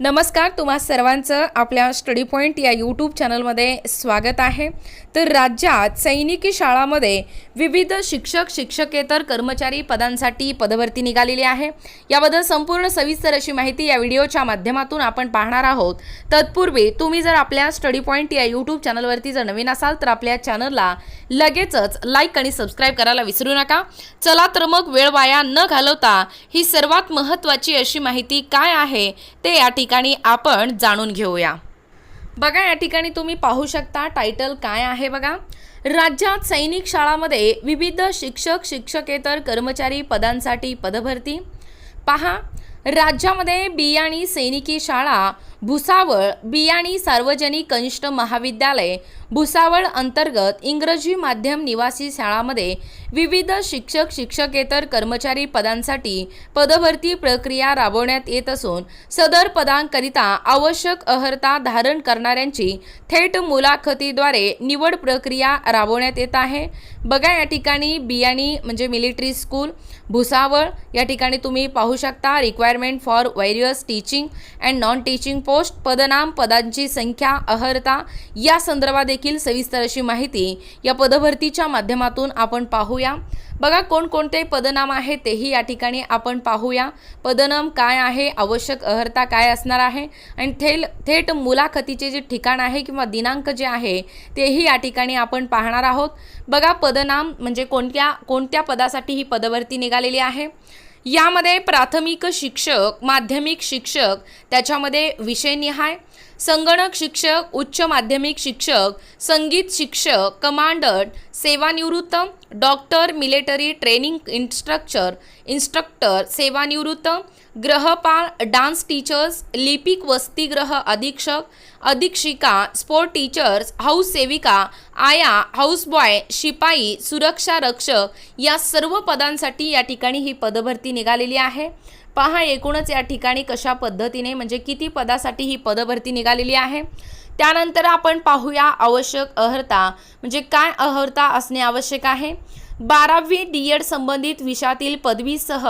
नमस्कार तुम्हा सर्वांचं आपल्या स्टडी पॉईंट या यूट्यूब चॅनलमध्ये स्वागत आहे. तर राज्यात सैनिकी शाळामध्ये विविध शिक्षक शिक्षकेतर कर्मचारी पदांसाठी पदभरती निघालेली आहे. याबद्दल संपूर्ण सविस्तर अशी माहिती या व्हिडिओच्या माध्यमातून आपण पाहणार आहोत. तत्पूर्वी तुम्ही जर आपल्या स्टडी पॉईंट या यूट्यूब चॅनलवरती जर नवीन असाल तर आपल्या चॅनलला लगेचच लाईक आणि सबस्क्राईब करायला विसरू नका. चला तर मग वेळ वाया न घालवता ही सर्वात महत्त्वाची अशी माहिती काय आहे ते या ठिकाणी ठिकाणी आपण जाणून घेऊया. बघा या ठिकाणी तुम्ही पाहू शकता टायटल काय आहे बघा. राज्यात सैनिक शाळामध्ये विविध शिक्षक शिक्षकेतर कर्मचारी पदांसाठी पदभरती. पहा राज्यामध्ये बियाणी सैनिकी शाळा भुसावळ बियाणी सार्वजनिक कनिष्ठ महाविद्यालय भुसावळ अंतर्गत इंग्रजी माध्यम निवासी शाळामध्ये विविध शिक्षक शिक्षकेतर कर्मचारी पदांसाठी पदभरती प्रक्रिया राबवण्यात येत असून सदर पदांकरिता आवश्यक अहर्ता धारण करणाऱ्यांची थेट मुलाखतीद्वारे निवड प्रक्रिया राबवण्यात येत आहे. बघा या ठिकाणी बियाणी म्हणजे मिलिटरी स्कूल भुसावळ या ठिकाणी तुम्ही पाहू शकता. Requirement for various teaching and non teaching post पदनाम पदांची संख्या अहर्ता या संदर्भात देखील सविस्तर अशी माहिती या पदभरतीच्या माध्यमातून आपण पाहूया. बघा कोणकोणते पदनाम आहे तेही या ठिकाणी आपण पाहूया. पदनाम काय आहे? आवश्यक अहर्ता काय असणार आहे? आणि थेल थेट मुलाखतीचे जे ठिकाण आहे किंवा दिनांक जे आहे तेही या ठिकाणी आपण पाहणार आहोत. बघा पदनाम म्हणजे कोणत्या कोणत्या पदासाठी ही पदभरती निघालेली आहे? यामध्ये प्राथमिक शिक्षक माध्यमिक शिक्षक त्याच्यामध्ये विषयनिहाय संगणक शिक्षक उच्च माध्यमिक शिक्षक संगीत शिक्षक कमांडर सेवानिवृत्त doctor military training instructor instructor सेवानिवृत्त ग्रहपाल डान्स टीचर्स लिपिक वसतिगृह अधीक्षक अधीक्षिका स्पोर्ट टीचर्स हाऊस सेविका आया हाऊसबॉय शिपाई सुरक्षा रक्षक या सर्व पदांसाठी या ठिकाणी ही पदभरती निघालेली आहे. पहा एकूणच या ठिकाणी कशा पद्धतीने म्हणजे किती पदासाठी ही पदभरती निघालेली आहे. त्यानंतर आपण पाहूया आवश्यक अहर्ता म्हणजे काय अहर्ता असणे आवश्यक आहे. बारावी डी एड संबंधित विषयातील पदवीसह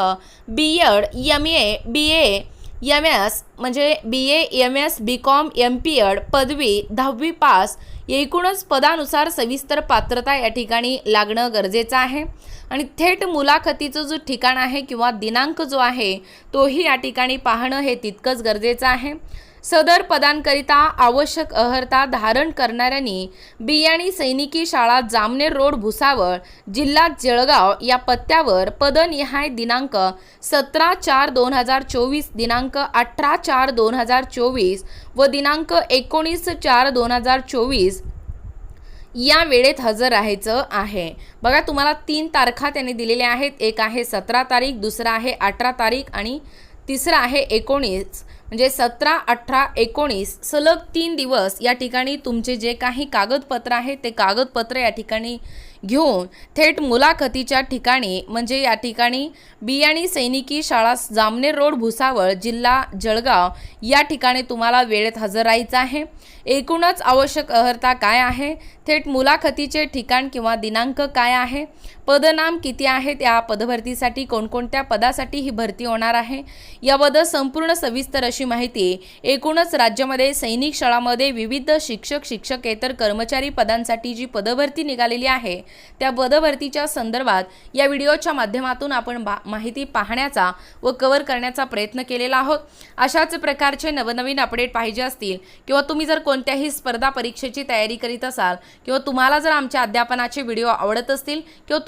B Ed M A B A M S म्हणजे B A M S B Com M P Ed पदवी दहावी पास एकूणच पदानुसार सविस्तर पात्रता या ठिकाणी लागणं गरजेचं आहे. आणि थेट मुलाखतीचं जो ठिकाण आहे किंवा दिनांक जो आहे तोही या ठिकाणी पाहणं हे तितकंच गरजेचं आहे. सदर पदांकरिता आवश्यक अहर्ता धारण करणाऱ्यांनी बियाणी सैनिकी शाळा जामनेर रोड भुसावळ जिल्हा जळगाव या पत्त्यावर पदनिहाय दिनांक सतरा चार दोन हजार चोवीस दिनांक अठरा चार दोन हजार चोवीस व दिनांक एकोणीस चार दोन हजार चोवीस या वेळेत हजर राहायचं आहे. बघा तुम्हाला तीन तारखा त्यांनी दिलेल्या आहेत. एक आहे सतरा तारीख दुसरा आहे अठरा तारीख आणि तिसरं आहे एकोणीस. म्हणजे सतरा अठरा एकोणीस सलग तीन दिवस या ठिकाणी तुमचे जे काही कागदपत्र आहे ते कागदपत्र या ठिकाणी घेऊन थेट मुलाखतीच्या ठिकाणी म्हणजे या ठिकाणी बियाणी सैनिकी शाळा जामनेर रोड भुसावळ जिल्हा जळगाव या ठिकाणी तुम्हाला वेळेत हजर राहायचं आहे. एकूणच आवश्यक अर्हता काय आहे? थेट मुलाखतीचे ठिकाण किंवा दिनांक काय आहे? पदनाम किती आहे? त्या पदभरतीसाठी कोणकोणत्या पदासाठी ही भरती होणार आहे? याबद्दल संपूर्ण सविस्तर अशी माहिती एकूणच राज्यामध्ये सैनिक शाळामध्ये विविध शिक्षक शिक्षकेतर कर्मचारी पदांसाठी जी पदभरती निघालेली आहे त्या पदभरतीच्या संदर्भात या व्हिडिओच्या माध्यमातून आपण माहिती पाहण्याचा व कव्हर करण्याचा प्रयत्न केलेला आहोत. अशाच प्रकारचे नवनवीन अपडेट पाहिजे असतील किंवा तुम्ही जर कोणत्याही स्पर्धा परीक्षेची तयारी करीत असाल किंवा तुम्हाला जर आमच्या अध्यापनाचे व्हिडिओ आवडत असतील किंवा